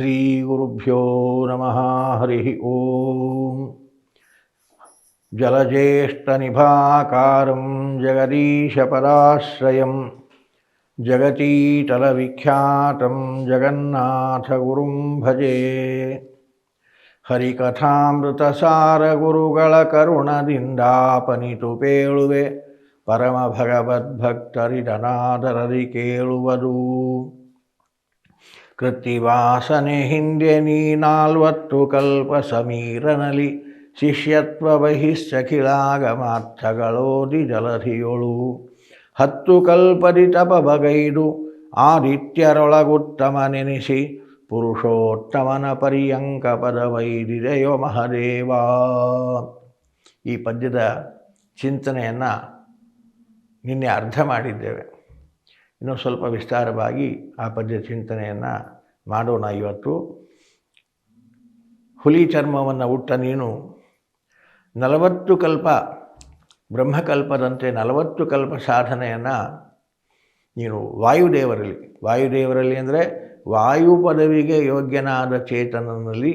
ಶ್ರೀಗುರುಭ್ಯೋ ನಮಃ ಹರಿ ಓಂ ಜಲಜ್ಯೇಷ್ಠನಿಭಾಕಾರಂ ಜಗದೀಶಪದಾಶ್ರಯಂ ಜಗತೀತಲವಿಖ್ಯಾತಂ ಜಗನ್ನಾಥಗುರುಂ ಭಜೆ ಹರಿಕಥಾಮೃತಸಾರ ಗುರುಗಳ ಕರುಣದಿಂದಾಪನಿತು ಪೇಳುವೆ ಪರಮ ಭಗವದ್ಭಕ್ತರಿದನಾದರದಿ ಕೇಳುವುದು ಕೃತ್ತಿವಾಸನೆ ಹಿಂದೆ ನೀ ನಾಲ್ವತ್ತು ಕಲ್ಪ ಸಮೀರನಲಿ ಶಿಷ್ಯತ್ವ ಬಹಿಶ್ಚಖಿಲಾಗಮಾರ್ಥಗಳೋದಿ ಜಲಧಿಯೊಳು. ಹತ್ತು ಕಲ್ಪದಿ ತಪಬಗೈದು ಆದಿತ್ಯರೊಳಗುತ್ತಮ ನೆನೆಸಿ ಪುರುಷೋತ್ತಮನ ಪರ್ಯಂಕ ಪದವೈದಿದೆಯೋ ಮಹದೇವ. ಈ ಪದ್ಯದ ಚಿಂತನೆಯನ್ನು ನಿನ್ನೆ ಅರ್ಥ ಮಾಡಿದ್ದೇವೆ. ಇನ್ನೂ ಸ್ವಲ್ಪ ವಿಸ್ತಾರವಾಗಿ ಆ ಪದ್ಯ ಚಿಂತನೆಯನ್ನು ಮಾಡೋಣ ಇವತ್ತು. ಹುಲಿ ಚರ್ಮವನ್ನು ಉಟ್ಟ ನೀನು ನಲವತ್ತು ಕಲ್ಪ ಬ್ರಹ್ಮಕಲ್ಪದಂತೆ ನಲವತ್ತು ಕಲ್ಪ ಸಾಧನೆಯನ್ನು ನೀನು ವಾಯುದೇವರಲ್ಲಿ ವಾಯುದೇವರಲ್ಲಿ ಅಂದರೆ ವಾಯು ಪದವಿಗೆ ಯೋಗ್ಯನಾದ ಚೇತನನಲ್ಲಿ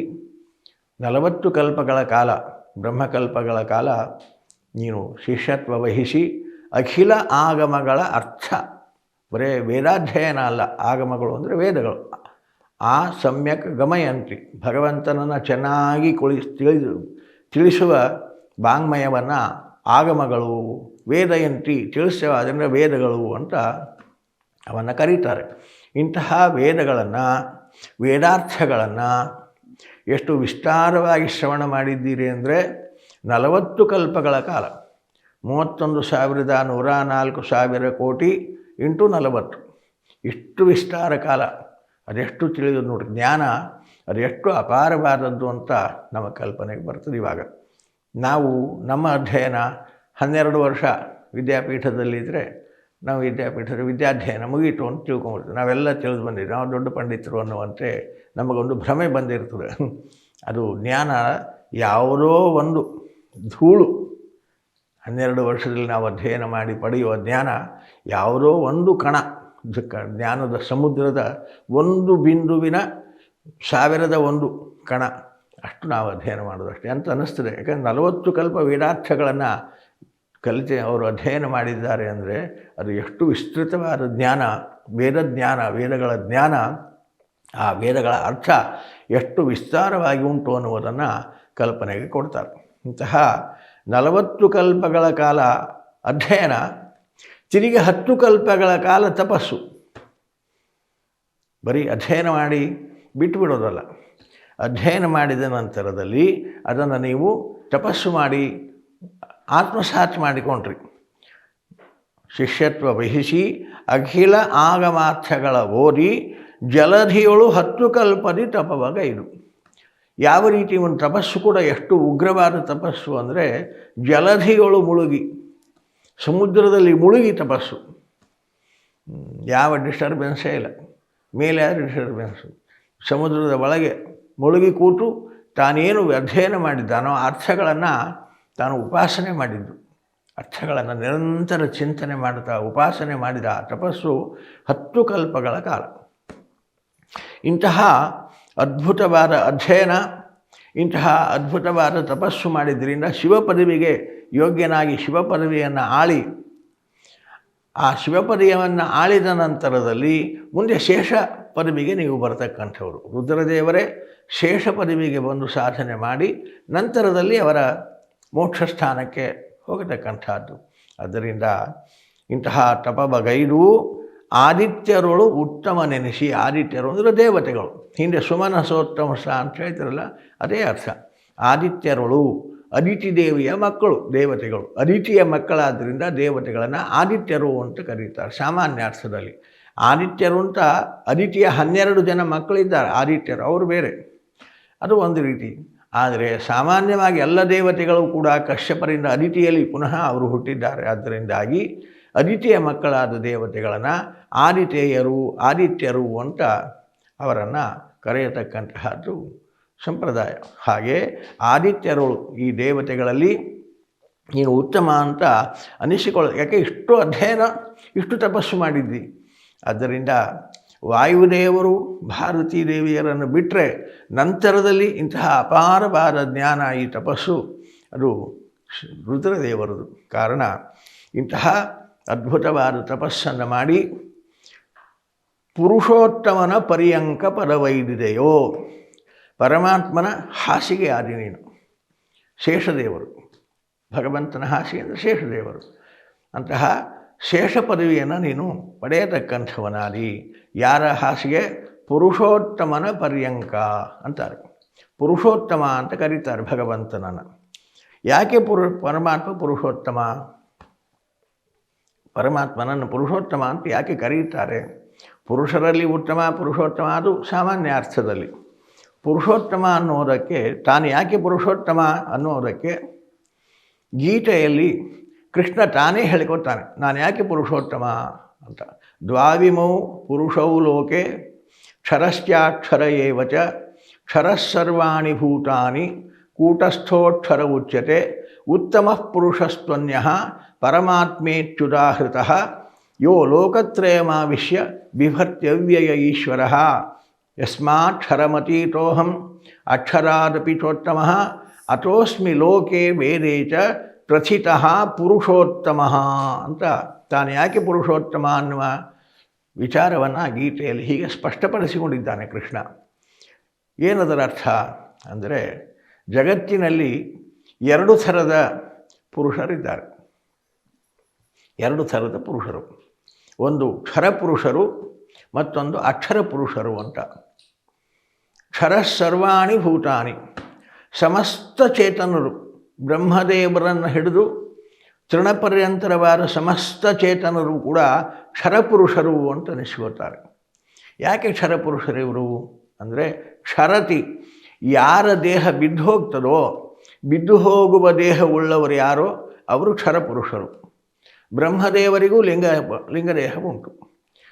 ನಲವತ್ತು ಕಲ್ಪಗಳ ಕಾಲ, ಬ್ರಹ್ಮಕಲ್ಪಗಳ ಕಾಲ ನೀನು ಶಿಷ್ಯತ್ವ ವಹಿಸಿ ಅಖಿಲ ಆಗಮಗಳ ಅರ್ಥ ಬರೇ ವೇದಾಧ್ಯಯನ ಅಲ್ಲ, ಆಗಮಗಳು ಅಂದರೆ ವೇದಗಳು. ಆ ಸಮ್ಯಕ್ ಗಮಯಂತಿ ಭಗವಂತನನ್ನು ಚೆನ್ನಾಗಿ ಕುಳಿಸ್ ತಿಳಿದು ತಿಳಿಸುವ ವಾಂಗ್ಮಯವನ್ನು ಆಗಮಗಳು ವೇದಯಂತಿ ತಿಳಿಸುವ ಅದರಿಂದ ವೇದಗಳು ಅಂತ ಅವನ್ನು ಕರೀತಾರೆ. ಇಂತಹ ವೇದಗಳನ್ನು, ವೇದಾರ್ಥಗಳನ್ನು ಎಷ್ಟು ವಿಸ್ತಾರವಾಗಿ ಶ್ರವಣ ಮಾಡಿದ್ದೀರಿ ಅಂದರೆ ನಲವತ್ತು ಕಲ್ಪಗಳ ಕಾಲ. ಮೂವತ್ತೊಂದು ಸಾವಿರದ ನೂರ ನಾಲ್ಕು ಸಾವಿರ ಕೋಟಿ ಇಂಟು ನಲವತ್ತು. ಇಷ್ಟು ವಿಸ್ತಾರ ಕಾಲ, ಅದೆಷ್ಟು ತಿಳಿದು ನೋಡಿ ಜ್ಞಾನ, ಅದೆಷ್ಟು ಅಪಾರವಾದದ್ದು ಅಂತ ನಮ್ಮ ಕಲ್ಪನೆಗೆ ಬರ್ತದೆ ಇವಾಗ. ನಾವು ನಮ್ಮ ಅಧ್ಯಯನ ಹನ್ನೆರಡು ವರ್ಷ ವಿದ್ಯಾಪೀಠದಲ್ಲಿದ್ದರೆ ನಾವು ವಿದ್ಯಾಪೀಠದ ವಿದ್ಯಾಧ್ಯಯನ ಮುಗೀತು ಅಂತ ತಿಳ್ಕೊಂಬಿಡ್ತೀವಿ ನಾವೆಲ್ಲ ತಿಳಿದು ಬಂದಿದ್ದು ನಾವು ದೊಡ್ಡ ಪಂಡಿತರು ಅನ್ನುವಂತೆ ನಮಗೊಂದು ಭ್ರಮೆ ಬಂದಿರ್ತದೆ. ಅದು ಜ್ಞಾನ ಯಾವುದೋ ಒಂದು ಧೂಳು ಹನ್ನೆರಡು ವರ್ಷದಲ್ಲಿ ನಾವು ಅಧ್ಯಯನ ಮಾಡಿ ಪಡೆಯುವ ಜ್ಞಾನ ಯಾವುದೋ ಒಂದು ಕಣ ಜ್ಞಾನದ ಸಮುದ್ರದ ಒಂದು ಬಿಂದುವಿನ ಸಾವಿರದ ಒಂದು ಕಣ ಅಷ್ಟು ನಾವು ಅಧ್ಯಯನ ಮಾಡೋದು ಅಷ್ಟೇ ಅಂತ ಅನ್ನಿಸ್ತದೆ. ಯಾಕಂದರೆ ನಲವತ್ತು ಕಲ್ಪ ವೇದಾರ್ಥಗಳನ್ನು ಕಲಿತೆ ಅವರು ಅಧ್ಯಯನ ಮಾಡಿದ್ದಾರೆ ಅಂದರೆ ಅದು ಎಷ್ಟು ವಿಸ್ತೃತವಾದ ಜ್ಞಾನ ವೇದಜ್ಞಾನ ವೇದಗಳ ಜ್ಞಾನ, ಆ ವೇದಗಳ ಅರ್ಥ ಎಷ್ಟು ವಿಸ್ತಾರವಾಗಿ ಉಂಟು ಅನ್ನುವುದನ್ನು ಕಲ್ಪನೆಗೆ ಕೊಡ್ತಾರೆ. ಇಂತಹ ನಲವತ್ತು ಕಲ್ಪಗಳ ಕಾಲ ಅಧ್ಯಯನ, ತಿರುಗಿ ಹತ್ತು ಕಲ್ಪಗಳ ಕಾಲ ತಪಸ್ಸು. ಬರೀ ಅಧ್ಯಯನ ಮಾಡಿ ಬಿಟ್ಟುಬಿಡೋದಲ್ಲ ಅಧ್ಯಯನ ಮಾಡಿದ ನಂತರದಲ್ಲಿ ಅದನ್ನು ನೀವು ತಪಸ್ಸು ಮಾಡಿ ಆತ್ಮಸಾತ್ ಮಾಡಿಕೊಂಡ್ರಿ. ಶಿಷ್ಯತ್ವ ವಹಿಸಿ ಅಖಿಲ ಆಗಮಾರ್ಥಗಳ ಓದಿ ಜಲಧಿಯೊಳು ಹತ್ತು ಕಲ್ಪದಿ ತಪವಗೈದು. ಯಾವ ರೀತಿ ಒಂದು ತಪಸ್ಸು ಕೂಡ ಎಷ್ಟು ಉಗ್ರವಾದ ತಪಸ್ಸು ಅಂದರೆ ಜಲಧಿಗಳು ಮುಳುಗಿ, ಸಮುದ್ರದಲ್ಲಿ ಮುಳುಗಿ ತಪಸ್ಸು. ಯಾವ ಡಿಸ್ಟರ್ಬೆನ್ಸೇ ಇಲ್ಲ. ಮೇಲೆ ಡಿಸ್ಟರ್ಬೆನ್ಸು ಸಮುದ್ರದ ಒಳಗೆ ಮುಳುಗಿ ಕೂತು ತಾನೇನು ಅಧ್ಯಯನ ಮಾಡಿದ್ದಾನೋ ಅರ್ಥಗಳನ್ನು ತಾನು ಉಪಾಸನೆ ಮಾಡಿದ್ದು. ಅರ್ಥಗಳನ್ನು ನಿರಂತರ ಚಿಂತನೆ ಮಾಡುತ್ತಾ ಉಪಾಸನೆ ಮಾಡಿದ ತಪಸ್ಸು ಹತ್ತು ಕಲ್ಪಗಳ ಕಾಲ. ಇಂತಹ ಅದ್ಭುತವಾದ ಅಧ್ಯಯನ, ಇಂತಹ ಅದ್ಭುತವಾದ ತಪಸ್ಸು ಮಾಡಿದ್ದರಿಂದ ಶಿವ ಪದವಿಗೆ ಯೋಗ್ಯನಾಗಿ ಶಿವ ಪದವಿಯನ್ನು ಆಳಿ, ಆ ಶಿವ ಪದವಿಯನ್ನು ಆಳಿದ ನಂತರದಲ್ಲಿ ಮುಂದೆ ಶೇಷ ಪದವಿಗೆ ನೀವು ಬರತಕ್ಕಂಥವರು. ರುದ್ರದೇವರೇ ಶೇಷ ಪದವಿಗೆ ಬಂದು ಸಾಧನೆ ಮಾಡಿ ನಂತರದಲ್ಲಿ ಅವರ ಮೋಕ್ಷ ಸ್ಥಾನಕ್ಕೆ ಹೋಗತಕ್ಕಂಥದ್ದು. ಅದರಿಂದ ಇಂತಹ ತಪಬಗೈದು ಆದಿತ್ಯರೊಳು ಉತ್ತಮ ನೆನೆಸಿ ಆದಿತ್ಯರು ಅಂದರೆ ದೇವತೆಗಳು. ಹಿಂದೆ ಸುಮನಸೋತ್ತಮಸ ಅಂತ ಹೇಳ್ತಾರಲ್ಲ, ಅದೇ ಅರ್ಥ. ಆದಿತ್ಯರುಳು ಅದಿತಿ ದೇವಿಯ ಮಕ್ಕಳು, ದೇವತೆಗಳು. ಅದಿತಿಯ ಮಕ್ಕಳಾದ್ದರಿಂದ ದೇವತೆಗಳನ್ನು ಆದಿತ್ಯರು ಅಂತ ಕರೀತಾರೆ ಸಾಮಾನ್ಯ ಅರ್ಥದಲ್ಲಿ. ಆದಿತ್ಯರು ಅಂತ ಅದಿತಿಯ ಹನ್ನೆರಡು ಜನ ಮಕ್ಕಳಿದ್ದಾರೆ, ಆದಿತ್ಯರು, ಅವರು ಬೇರೆ. ಅದು ಒಂದು ರೀತಿ. ಆದರೆ ಸಾಮಾನ್ಯವಾಗಿ ಎಲ್ಲ ದೇವತೆಗಳು ಕೂಡ ಕಶ್ಯಪರಿಂದ ಅದಿತಿಯಲ್ಲಿ ಪುನಃ ಅವರು ಹುಟ್ಟಿದ್ದಾರೆ. ಆದ್ದರಿಂದಾಗಿ ಅದಿತಿಯ ಮಕ್ಕಳಾದ ದೇವತೆಗಳನ್ನು ಆದಿತೇಯರು, ಆದಿತ್ಯರು ಅಂತ ಅವರನ್ನು ಕರೆಯತಕ್ಕಂತಹದ್ದು ಸಂಪ್ರದಾಯ. ಹಾಗೆ ಆದಿತ್ಯರು ಈ ದೇವತೆಗಳಲ್ಲಿ ನೀನು ಉತ್ತಮ ಅಂತ ಅನಿಸಿಕೊಳ್ಳ, ಯಾಕೆ ಇಷ್ಟು ಅಧ್ಯಯನ, ಇಷ್ಟು ತಪಸ್ಸು ಮಾಡಿದ್ದಿ? ಆದ್ದರಿಂದ ವಾಯುದೇವರು, ಭಾರತೀ ದೇವಿಯರನ್ನು ಬಿಟ್ಟರೆ ನಂತರದಲ್ಲಿ ಇಂತಹ ಅಪಾರವಾದ ಜ್ಞಾನ ಈ ತಪಸ್ಸು ಅದು ರುದ್ರದೇವರದು. ಕಾರಣ ಇಂತಹ ಅದ್ಭುತವಾದ ತಪಸ್ಸನ್ನು ಮಾಡಿ ಪುರುಷೋತ್ತಮನ ಪರ್ಯಂಕ ಪದವೈದಿದೆಯೋ ಪರಮಾತ್ಮನ ಹಾಸಿಗೆ ಆದಿ ನೀನು. ಶೇಷದೇವರು. ಭಗವಂತನ ಹಾಸಿಗೆ ಅಂದರೆ ಶೇಷದೇವರು. ಅಂತಹ ಶೇಷ ಪದವಿಯನ್ನು ನೀನು ಪಡೆಯತಕ್ಕಂಥವನಾದಿ. ಯಾರ ಹಾಸಿಗೆ? ಪುರುಷೋತ್ತಮನ ಪರ್ಯಂಕ ಅಂತಾರೆ. ಪುರುಷೋತ್ತಮ ಅಂತ ಕರೀತಾರೆ ಭಗವಂತನನ್ನು. ಯಾಕೆ ಪುರು ಪರಮಾತ್ಮ ಪುರುಷೋತ್ತಮ? ಪರಮಾತ್ಮನನ್ನು ಪುರುಷೋತ್ತಮ ಅಂತ ಯಾಕೆ ಕರೆಯುತ್ತಾರೆ? ಪುರುಷರಲ್ಲಿ ಉತ್ತಮ, ಪುರುಷೋತ್ತಮ, ಅದು ಸಾಮಾನ್ಯ ಅರ್ಥದಲ್ಲಿ. ಪುರುಷೋತ್ತಮ ಅನ್ನೋದಕ್ಕೆ, ತಾನು ಯಾಕೆ ಪುರುಷೋತ್ತಮ ಅನ್ನೋದಕ್ಕೆ ಗೀತೆಯಲ್ಲಿ ಕೃಷ್ಣ ತಾನೇ ಹೇಳಿಕೊಡ್ತಾನೆ, ನಾನು ಯಾಕೆ ಪುರುಷೋತ್ತಮ ಅಂತ. ದ್ವಾವಿಮೌ ಪುರುಷೌ ಲೋಕೆ ಕ್ಷರಶ್ಚಾಕ್ಷರ ಏವಚ ಕ್ಷರಸರ್ವಾಣಿ ಭೂತಾನಿ, ಕೂಟಸ್ಥೋಕ್ಷರ ಉಚ್ಯತೆ ಉತ್ತಮ ಪುರುಷಸ್ತ್ವನ್ಯ ಪರಮಾತ್ಮೇಚ್ಯುದಾಹೃತ ಯೋ ಲೋಕತ್ರಯಮಾವಿಶ್ಯ ಬಿಭರ್ತ್ಯವ್ಯಯ ಈಶ್ವರ ಯಸ್ಮಾಕ್ಷರಮತೀತೋಹಂ ಅಕ್ಷರಾದಪಿ ಚೋತ್ತಮ ಅತೋಸ್ಮಿ ಲೋಕೆ ವೇದೆ ಚ ಪ್ರಥಿತಃ ಪುರುಷೋತ್ತಮ ಅಂತ ತಾನು ಯಾಕೆ ಪುರುಷೋತ್ತಮ ಅನ್ನುವ ವಿಚಾರವನ್ನು ಗೀತೆಯಲ್ಲಿ ಹೀಗೆ ಸ್ಪಷ್ಟಪಡಿಸಿಕೊಂಡಿದ್ದಾನೆ ಕೃಷ್ಣ. ಏನದರ ಅರ್ಥ ಅಂದರೆ ಜಗತ್ತಿನಲ್ಲಿ ಎರಡು ಥರದ ಪುರುಷರಿದ್ದಾರೆ. ಎರಡು ಥರದ ಪುರುಷರು. ಒಂದು ಕ್ಷರ ಪುರುಷರು, ಮತ್ತೊಂದು ಅಕ್ಷರ ಪುರುಷರು ಅಂತ. ಕ್ಷರ ಸರ್ವಾಣಿ ಭೂತಾನಿ, ಸಮಸ್ತ ಚೇತನರು, ಬ್ರಹ್ಮದೇವರನ್ನು ಹಿಡಿದು ತೃಣಪರ್ಯಂತರವಾದ ಸಮಸ್ತ ಚೇತನರು ಕೂಡ ಕ್ಷರಪುರುಷರು ಅಂತ ಅನಿಸ್ಕೋತಾರೆ ಯಾಕೆ ಕ್ಷರಪುರುಷರು ಇವರು? ಅಂದರೆ ಕ್ಷರತಿ ಯಾರ ದೇಹ ಬಿದ್ದು ಹೋಗ್ತದೋ ಬಿದ್ದು ಹೋಗುವ ದೇಹವುಳ್ಳವರು ಯಾರೋ ಅವರು ಕ್ಷರಪುರುಷರು. ಬ್ರಹ್ಮದೇವರಿಗೂ ಲಿಂಗ ಲಿಂಗದೇಹ ಉಂಟು.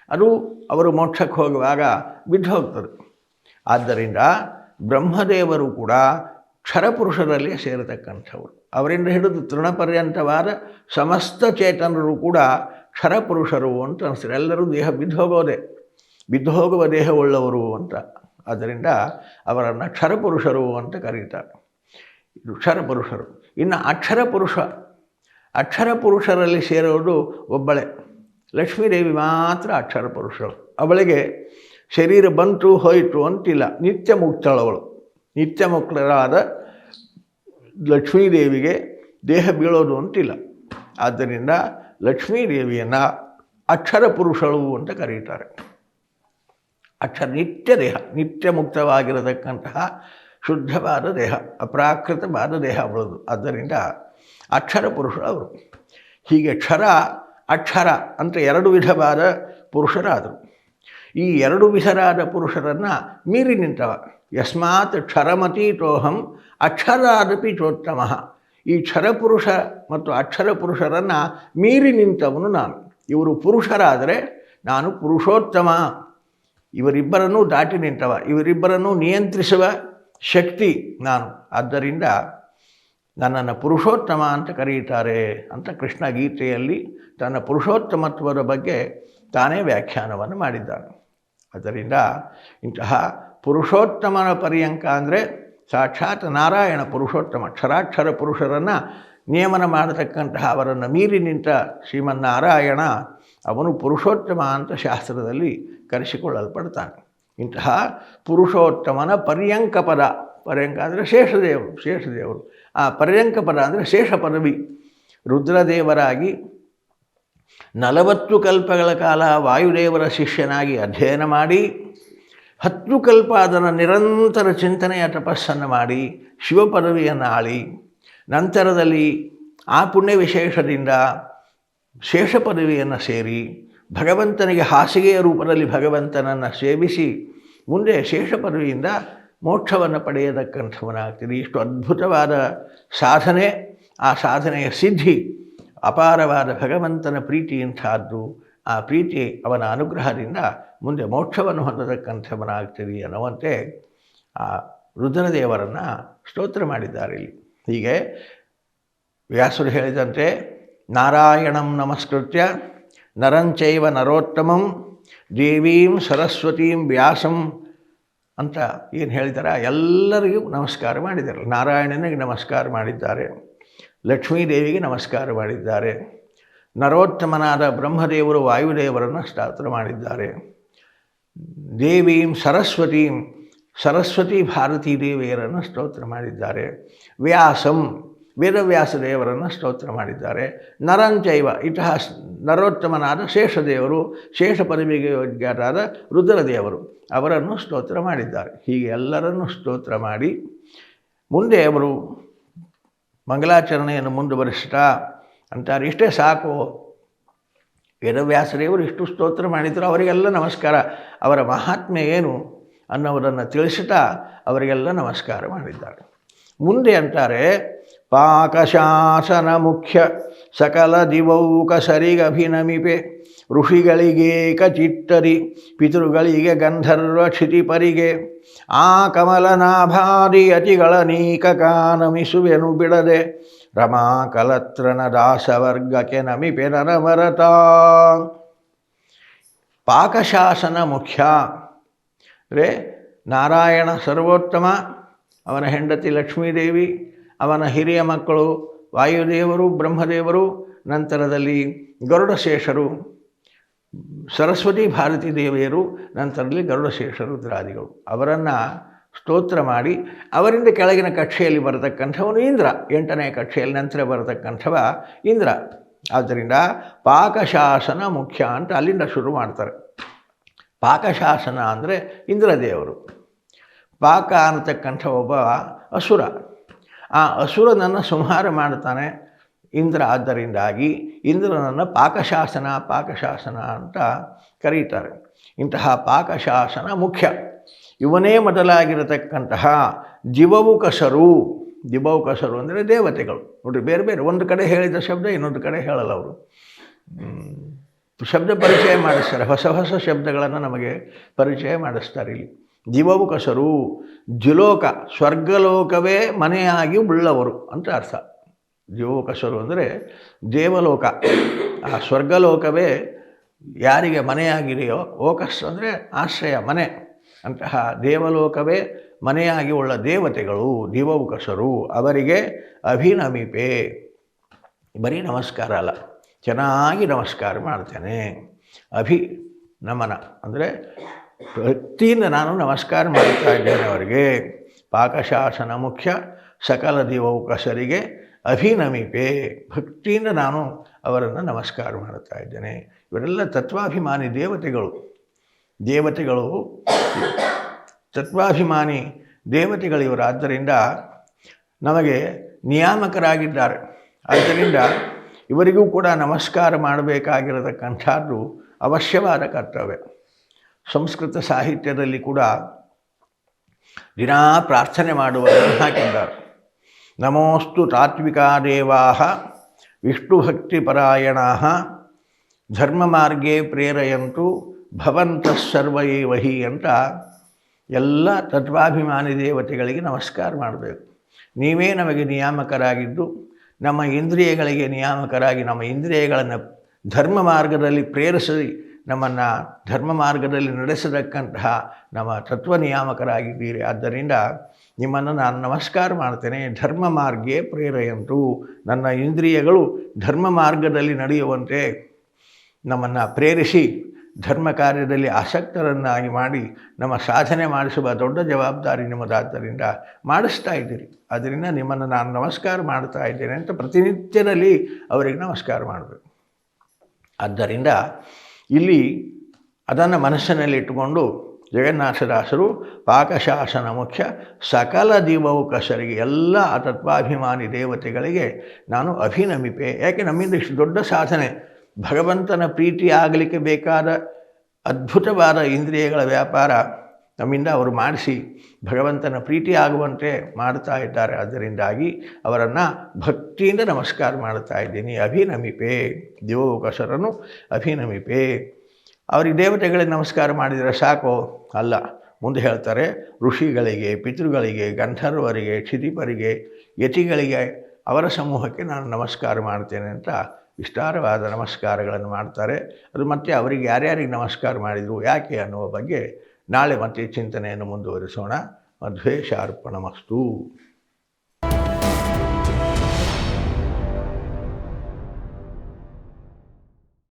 ಅದು ಅವರು ಮೋಕ್ಷಕ್ಕೆ ಹೋಗುವಾಗ ಬಿದ್ದು ಹೋಗ್ತದೆ. ಆದ್ದರಿಂದ ಬ್ರಹ್ಮದೇವರು ಕೂಡ ಕ್ಷರಪುರುಷರಲ್ಲಿ ಸೇರತಕ್ಕಂಥವರು. ಅವರಿಂದ ಹಿಡಿದು ತೃಣಪರ್ಯಂತವಾದ ಸಮಸ್ತ ಚೇತನರು ಕೂಡ ಕ್ಷರಪುರುಷರು ಅಂತ ಅನಿಸ್ತಾರೆ. ಎಲ್ಲರೂ ದೇಹ ಬಿದ್ದು ಹೋಗೋದೆ, ಬಿದ್ದು ಹೋಗುವ ದೇಹವುಳ್ಳವರು ಅಂತ. ಆದ್ದರಿಂದ ಅವರನ್ನು ಕ್ಷರಪುರುಷರು ಅಂತ ಕರೀತಾರೆ. ಇದು ಕ್ಷರಪುರುಷರು ಇನ್ನು ಅಕ್ಷರ ಪುರುಷ, ಅಕ್ಷರ ಪುರುಷರಲ್ಲಿ ಸೇರೋದು ಒಬ್ಬಳೆ. ಲಕ್ಷ್ಮೀದೇವಿ ಮಾತ್ರ ಅಕ್ಷರ ಪುರುಷರು ಅವಳಿಗೆ ಶರೀರ ಬಂತು ಹೋಯಿತು ಅಂತಿಲ್ಲ. ನಿತ್ಯ ಮುಕ್ತಳವಳು ನಿತ್ಯ ಮುಕ್ತರಾದ ಲಕ್ಷ್ಮೀದೇವಿಗೆ ದೇಹ ಬೀಳೋದು ಅಂತಿಲ್ಲ. ಆದ್ದರಿಂದ ಲಕ್ಷ್ಮೀದೇವಿಯನ್ನು ಅಕ್ಷರ ಪುರುಷಳು ಅಂತ ಕರೀತಾರೆ. ಅಕ್ಷರ ನಿತ್ಯ ದೇಹ, ನಿತ್ಯ ಮುಕ್ತವಾಗಿರತಕ್ಕಂತಹ ಶುದ್ಧವಾದ ದೇಹ, ಅಪ್ರಾಕೃತವಾದ ದೇಹ ಅವಳದು. ಆದ್ದರಿಂದ ಅಕ್ಷರ ಪುರುಷರು ಅವರು. ಹೀಗೆ ಕ್ಷರ, ಅಕ್ಷರ ಅಂತ ಎರಡು ವಿಧವಾದ ಪುರುಷರಾದರು. ಈ ಎರಡು ವಿಧರಾದ ಪುರುಷರನ್ನು ಮೀರಿ ನಿಂತವ. ಯಸ್ಮಾತ್ ಕ್ಷರಮತೀತೋಹಂ ಅಕ್ಷರಾದಪಿ ಚೋತ್ತಮ. ಈ ಕ್ಷರಪುರುಷ ಮತ್ತು ಅಕ್ಷರ ಪುರುಷರನ್ನು ಮೀರಿ ನಿಂತವನು ನಾನು. ಇವರು ಪುರುಷರಾದರೆ ನಾನು ಪುರುಷೋತ್ತಮ. ಇವರಿಬ್ಬರನ್ನೂ ದಾಟಿ ನಿಂತವ. ಇವರಿಬ್ಬರನ್ನೂ ನಿಯಂತ್ರಿಸುವ ಶಕ್ತಿ ನಾನು. ಆದ್ದರಿಂದ ನನ್ನನ್ನು ಪುರುಷೋತ್ತಮ ಅಂತ ಕರೆಯುತ್ತಾರೆ ಅಂತ ಕೃಷ್ಣ ಗೀತೆಯಲ್ಲಿ ತನ್ನ ಪುರುಷೋತ್ತಮತ್ವದ ಬಗ್ಗೆ ತಾನೇ ವ್ಯಾಖ್ಯಾನವನ್ನು ಮಾಡಿದ್ದಾನೆ. ಅದರಿಂದ ಇಂತಹ ಪುರುಷೋತ್ತಮನ ಪರ್ಯಂಕ ಅಂದರೆ ಸಾಕ್ಷಾತ್ ನಾರಾಯಣ ಪುರುಷೋತ್ತಮ, ಕ್ಷರಾಕ್ಷರ ಪುರುಷರನ್ನು ನಿಯಮನ ಮಾಡತಕ್ಕಂತಹ ಅವರನ್ನು ಮೀರಿ ನಿಂತ ಶ್ರೀಮನ್ನಾರಾಯಣ ಅವನು ಪುರುಷೋತ್ತಮ ಅಂತ ಶಾಸ್ತ್ರದಲ್ಲಿ ಕರೆಸಿಕೊಳ್ಳಲ್ಪಡ್ತಾನೆ. ಇಂತಹ ಪುರುಷೋತ್ತಮನ ಪರ್ಯಂಕ ಪದ. ಪರ್ಯಂಕ ಅಂದರೆ ಶೇಷದೇವರು ಶೇಷದೇವರು. ಆ ಪರ್ಯಂಕ ಪದ ಅಂದರೆ ಶೇಷ ಪದವಿ. ರುದ್ರದೇವರಾಗಿ ನಲವತ್ತು ಕಲ್ಪಗಳ ಕಾಲ ವಾಯುದೇವರ ಶಿಷ್ಯನಾಗಿ ಅಧ್ಯಯನ ಮಾಡಿ, ಹತ್ತು ಕಲ್ಪ ಅದರ ನಿರಂತರ ಚಿಂತನೆಯ ತಪಸ್ಸನ್ನು ಮಾಡಿ, ಶಿವಪದವಿಯನ್ನು ಆಳಿ, ನಂತರದಲ್ಲಿ ಆ ಪುಣ್ಯ ವಿಶೇಷದಿಂದ ಶೇಷ ಪದವಿಯನ್ನು ಸೇರಿ ಭಗವಂತನಿಗೆ ಹಾಸಿಗೆಯ ರೂಪದಲ್ಲಿ ಭಗವಂತನನ್ನು ಸೇವಿಸಿ, ಮುಂದೆ ಶೇಷ ಪದವಿಯಿಂದ ಮೋಕ್ಷವನ್ನು ಪಡೆಯತಕ್ಕಂಥವನಾಗ್ತೀರಿ ಇಷ್ಟು ಅದ್ಭುತವಾದ ಸಾಧನೆ, ಆ ಸಾಧನೆಯ ಸಿದ್ಧಿ, ಅಪಾರವಾದ ಭಗವಂತನ ಪ್ರೀತಿ ಇಂಥದ್ದು, ಆ ಪ್ರೀತಿ ಅವನ ಅನುಗ್ರಹದಿಂದ ಮುಂದೆ ಮೋಕ್ಷವನ್ನು ಹೊಂದತಕ್ಕಂಥವನಾಗ್ತೀರಿ ಅನ್ನುವಂತೆ ಆ ರುದ್ರದೇವರನ್ನು ಸ್ತೋತ್ರ ಮಾಡಿದ್ದಾರೆ ಇಲ್ಲಿ. ಹೀಗೆ ವ್ಯಾಸರು ಹೇಳಿದಂತೆ, ನಾರಾಯಣಂ ನಮಸ್ಕೃತ್ಯ. ನರಂಚೈವ ನರೋತ್ತಮಂ ದೇವೀಂ ಸರಸ್ವತೀಂ ವ್ಯಾಸಂ ಅಂತ ಏನು ಹೇಳ್ತಾರೆ ಎಲ್ಲರಿಗೂ ನಮಸ್ಕಾರ ಮಾಡಿದ್ದಾರೆ. ನಾರಾಯಣನಿಗೆ ನಮಸ್ಕಾರ ಮಾಡಿದ್ದಾರೆ. ಲಕ್ಷ್ಮೀದೇವಿಗೆ ನಮಸ್ಕಾರ ಮಾಡಿದ್ದಾರೆ. ನರೋತ್ತಮನಾದ ಬ್ರಹ್ಮದೇವರು ವಾಯುದೇವರನ್ನು ಸ್ತೋತ್ರ ಮಾಡಿದ್ದಾರೆ. ದೇವೀಂ ಸರಸ್ವತೀಂ, ಸರಸ್ವತಿ ಭಾರತೀ ದೇವಿಯರನ್ನು ಸ್ತೋತ್ರ ಮಾಡಿದ್ದಾರೆ. ವ್ಯಾಸಂ ವೇದವ್ಯಾಸ ದೇವರನ್ನು ಸ್ತೋತ್ರ ಮಾಡಿದ್ದಾರೆ. ನರಂಚೈವ ಇತಿಹಾಸ, ನರೋತ್ತಮನಾದ ಶೇಷದೇವರು, ಶೇಷ ಪದವಿಗೆ ಯೋಗ್ಯರಾದ ರುದ್ರದೇವರು ಅವರನ್ನು ಸ್ತೋತ್ರ ಮಾಡಿದ್ದಾರೆ. ಹೀಗೆ ಎಲ್ಲರನ್ನು ಸ್ತೋತ್ರ ಮಾಡಿ ಮುಂದೆ ಅವರು ಮಂಗಲಾಚರಣೆಯನ್ನು ಮುಂದುವರಿಸ್ತಾ ಅಂತಾರೆ. ಇಷ್ಟೇ ಸಾಕು. ವೇದವ್ಯಾಸದೇವರು ಇಷ್ಟು ಸ್ತೋತ್ರ ಮಾಡಿದರು ಅವರಿಗೆಲ್ಲ ನಮಸ್ಕಾರ. ಅವರ ಮಹಾತ್ಮೆ ಏನು ಅನ್ನೋದನ್ನು ತಿಳಿಸುತ್ತಾ ಅವರಿಗೆಲ್ಲ ನಮಸ್ಕಾರ ಮಾಡಿದ್ದಾರೆ. ಮುಂದೆ ಅಂತಾರೆ ಪಾಕಶಾಸನ ಮುಖ್ಯ ಸಕಲ ದಿವೌಕ ಸರಿಗಭಿನಮಿಪೆ ಋಷಿಗಳಿಗೇಕ ಚಿತ್ತರಿ ಪಿತೃಗಳಿಗೆ ಗಂಧರ್ವ ಕ್ಷಿತಿಪರಿಗೆ ಆ ಕಮಲನಾಭಾದಿ ಅತಿಗಳ ನೀಕ ಕಾನಮಿಸುವೆನು ಬಿಡದೆ ರಮಾ ಕಲತ್ರನ ದಾಸವರ್ಗಕ್ಕೆ ನಮಿಪೆ ನರಮರತ ಪಾಕಶಾಸನ ಮುಖ್ಯ ಅಂದರೆ ನಾರಾಯಣ ಸರ್ವೋತ್ತಮ, ಅವನ ಹೆಂಡತಿ ಲಕ್ಷ್ಮೀದೇವಿ ಅವನ ಹಿರಿಯ ಮಕ್ಕಳು, ವಾಯುದೇವರು, ಬ್ರಹ್ಮದೇವರು, ನಂತರದಲ್ಲಿ ಗರುಡಶೇಷರು, ಸರಸ್ವತಿ ಭಾರತೀ ದೇವಿಯರು, ನಂತರದಲ್ಲಿ ಗರುಡಶೇಷರು, ರುದ್ರಾದಿಗಳು. ಅವರನ್ನು ಸ್ತೋತ್ರ ಮಾಡಿ, ಅವರಿಂದ ಕೆಳಗಿನ ಕಕ್ಷೆಯಲ್ಲಿ ಬರತಕ್ಕಂಥವನು ಇಂದ್ರ. ಎಂಟನೇ ಕಕ್ಷೆಯಲ್ಲಿ ನಂತರ ಬರತಕ್ಕಂಥವ ಇಂದ್ರ. ಆದ್ದರಿಂದ ಪಾಕಶಾಸನ ಮುಖ್ಯ ಅಂತ ಅಲ್ಲಿಂದ ಶುರು ಮಾಡ್ತಾರೆ. ಪಾಕಶಾಸನ ಅಂದರೆ ಇಂದ್ರದೇವರು. ಪಾಕ ಅನ್ನತಕ್ಕಂಥ ಒಬ್ಬ ಅಸುರ. ಆ ಅಸುರನನ್ನು ಸಂಹಾರ ಮಾಡ್ತಾನೆ ಇಂದ್ರ ಆದ್ದರಿಂದಾಗಿ ಇಂದ್ರನನ್ನು ಪಾಕಶಾಸನ ಪಾಕಶಾಸನ ಅಂತ ಕರೀತಾರೆ. ಇಂತಹ ಪಾಕಶಾಸನ ಮುಖ್ಯ. ಇವನೇ ಮೊದಲಾಗಿರತಕ್ಕಂತಹ ಜಿವವುಕಸರು ಜಿವವುಕಸರು ಅಂದರೆ ದೇವತೆಗಳು. ನೋಡಿರಿ, ಬೇರೆ ಬೇರೆ, ಒಂದು ಕಡೆ ಹೇಳಿದ ಶಬ್ದ ಇನ್ನೊಂದು ಕಡೆ ಹೇಳಲ್ಲ ಅವರು. ಶಬ್ದ ಪರಿಚಯ ಮಾಡಿಸ್ತಾರೆ. ಹೊಸ ಹೊಸ ಶಬ್ದಗಳನ್ನು ನಮಗೆ ಪರಿಚಯ ಮಾಡಿಸ್ತಾರೆ ಇಲ್ಲಿ. ಜೀವವುಕಸರು ದ್ವಿಲೋಕ ಸ್ವರ್ಗಲೋಕವೇ ಮನೆಯಾಗಿ ಉಳ್ಳವರು ಅಂತ ಅರ್ಥ. ಜೀವೋಕಸರು ಅಂದರೆ ದೇವಲೋಕ ಆ ಸ್ವರ್ಗಲೋಕವೇ ಯಾರಿಗೆ ಮನೆಯಾಗಿದೆಯೋ ಓಕಸ್ ಅಂದರೆ ಆಶ್ರಯ, ಮನೆ ಅಂತಹ ದೇವಲೋಕವೇ ಮನೆಯಾಗಿ ಉಳ್ಳ ದೇವತೆಗಳು ದಿವೌಕಸರು ಅವರಿಗೆ ಅಭಿನಮಿಪೆ. ಬರೀ ನಮಸ್ಕಾರ ಅಲ್ಲ, ಚೆನ್ನಾಗಿ ನಮಸ್ಕಾರ ಮಾಡ್ತೇನೆ. ಅಭಿ ನಮನ ಅಂದರೆ ಭಕ್ತಿಯಿಂದ ನಾನು ನಮಸ್ಕಾರ ಮಾಡ್ತಾ ಇದ್ದೇನೆ ಅವರಿಗೆ. ಪಾಕಶಾಸನ ಮುಖ್ಯ, ಸಕಲ ದಿವೌಕಸರಿಗೆ ಅಭಿನಮಿಪೆ. ಭಕ್ತಿಯಿಂದ ನಾನು ಅವರನ್ನು ನಮಸ್ಕಾರ ಮಾಡ್ತಾ ಇದ್ದೇನೆ. ಇವರೆಲ್ಲ ತತ್ವಾಭಿಮಾನಿ ದೇವತೆಗಳು. ದೇವತೆಗಳು, ತತ್ವಾಭಿಮಾನಿ ದೇವತೆಗಳು ಇವರು. ಆದ್ದರಿಂದ ನಮಗೆ ನಿಯಾಮಕರಾಗಿದ್ದಾರೆ. ಆದ್ದರಿಂದ ಇವರಿಗೂ ಕೂಡ ನಮಸ್ಕಾರ ಮಾಡಬೇಕಾಗಿರತಕ್ಕಂಥದ್ದು ಅವಶ್ಯವಾದ ಕರ್ತವ್ಯ. ಸಂಸ್ಕೃತ ಸಾಹಿತ್ಯದಲ್ಲಿ ಕೂಡ ದಿನಾ ಪ್ರಾರ್ಥನೆ ಮಾಡುವ ಹಾಕಿದ್ದಾರೆ ನಮೋಸ್ತು ತಾತ್ವಿಕಾ ದೇವಾ ವಿಷ್ಣುಭಕ್ತಿಪರಾಯಣ ಧರ್ಮ ಮಾರ್ಗೇ ಪ್ರೇರಯಂತು, ಭವಂತ ಸರ್ವೈವಹಿ ಅಂತ ಎಲ್ಲ ತತ್ವಾಭಿಮಾನಿ ದೇವತೆಗಳಿಗೆ ನಮಸ್ಕಾರ ಮಾಡಬೇಕು. ನೀವೇ ನಮಗೆ ನಿಯಾಮಕರಾಗಿದ್ದು, ನಮ್ಮ ಇಂದ್ರಿಯಗಳಿಗೆ ನಿಯಾಮಕರಾಗಿ ನಮ್ಮ ಇಂದ್ರಿಯಗಳನ್ನು ಧರ್ಮ ಮಾರ್ಗದಲ್ಲಿ ಪ್ರೇರಿಸಿ ನಮ್ಮನ್ನು ಧರ್ಮ ಮಾರ್ಗದಲ್ಲಿ ನಡೆಸತಕ್ಕಂತಹ ನಮ್ಮ ತತ್ವ ನಿಯಾಮಕರಾಗಿದ್ದೀರಿ. ಆದ್ದರಿಂದ ನಿಮ್ಮನ್ನು ನಾನು ನಮಸ್ಕಾರ ಮಾಡ್ತೇನೆ. ಧರ್ಮ ಮಾರ್ಗೇ ಪ್ರೇರೆಯಂತು. ನನ್ನ ಇಂದ್ರಿಯಗಳು ಧರ್ಮ ಮಾರ್ಗದಲ್ಲಿ ನಡೆಯುವಂತೆ ನಮ್ಮನ್ನು ಪ್ರೇರಿಸಿ, ಧರ್ಮ ಕಾರ್ಯದಲ್ಲಿ ಆಸಕ್ತರನ್ನಾಗಿ ಮಾಡಿ, ನಮ್ಮ ಸಾಧನೆ ಮಾಡಿಸುವ ದೊಡ್ಡ ಜವಾಬ್ದಾರಿ ನಿಮ್ಮದಾದ್ದರಿಂದ ಮಾಡಿಸ್ತಾ ಇದ್ದೀರಿ. ಅದರಿಂದ ನಿಮ್ಮನ್ನು ನಾನು ನಮಸ್ಕಾರ ಮಾಡ್ತಾ ಇದ್ದೇನೆ ಅಂತ ಪ್ರತಿನಿತ್ಯದಲ್ಲಿ ಅವರಿಗೆ ನಮಸ್ಕಾರ ಮಾಡಬೇಕು. ಆದ್ದರಿಂದ ಇಲ್ಲಿ ಅದನ್ನು ಮನಸ್ಸಿನಲ್ಲಿ ಇಟ್ಟುಕೊಂಡು ಜಗನ್ನಾಥದಾಸರು ಪಾಕಶಾಸನ ಮುಖ್ಯ ಸಕಲ ದಿವೌಕಸರಿಗೆ ಎಲ್ಲ ತತ್ವಾಭಿಮಾನಿ ದೇವತೆಗಳಿಗೆ ನಾನು ಅಭಿನಮಿಪೆ. ಯಾಕೆ? ನಮ್ಮಿಂದ ಇಷ್ಟು ದೊಡ್ಡ ಸಾಧನೆ. ಭಗವಂತನ ಪ್ರೀತಿ ಆಗಲಿಕ್ಕೆ ಬೇಕಾದ ಅದ್ಭುತವಾದ ಇಂದ್ರಿಯಗಳ ವ್ಯಾಪಾರ. ನಮ್ಮಿಂದ ಅವರು ಮಾಡಿಸಿ ಭಗವಂತನ ಪ್ರೀತಿ ಆಗುವಂತೆ ಮಾಡ್ತಾ ಇದ್ದಾರೆ. ಅದರಿಂದಾಗಿ ಅವರನ್ನು ಭಕ್ತಿಯಿಂದ ನಮಸ್ಕಾರ ಮಾಡ್ತಾ ಇದ್ದೀನಿ. ಅಭಿನಮಿಪೆ ದೇವೋಕಸರನ್ನು ಅಭಿನಮಿಪೆ. ಅವರಿಗೆ ದೇವತೆಗಳಿಗೆ ನಮಸ್ಕಾರ ಮಾಡಿದರೆ ಸಾಕು. ಅಲ್ಲ, ಮುಂದೆ ಹೇಳ್ತಾರೆ, ಋಷಿಗಳಿಗೆ, ಪಿತೃಗಳಿಗೆ, ಗಂಧರ್ವರಿಗೆ, ಕ್ಷಿತಿಪರಿಗೆ, ಯತಿಗಳಿಗೆ ಅವರ ಸಮೂಹಕ್ಕೆ ನಾನು ನಮಸ್ಕಾರ ಮಾಡ್ತೇನೆ ಅಂತ ವಿಸ್ತಾರವಾದ ನಮಸ್ಕಾರಗಳನ್ನು ಮಾಡ್ತಾರೆ. ಅದು ಮತ್ತೆ ಅವರಿಗೆ ಯಾರ್ಯಾರಿಗೆ ನಮಸ್ಕಾರ ಮಾಡಿದರು, ಯಾಕೆ ಅನ್ನುವ ಬಗ್ಗೆ ನಾಳೆ ಮತ್ತೆ ಚಿಂತನೆಯನ್ನು ಮುಂದುವರಿಸೋಣ. ಮಧ್ವೇಶಾರ್ಪಣಮಸ್ತು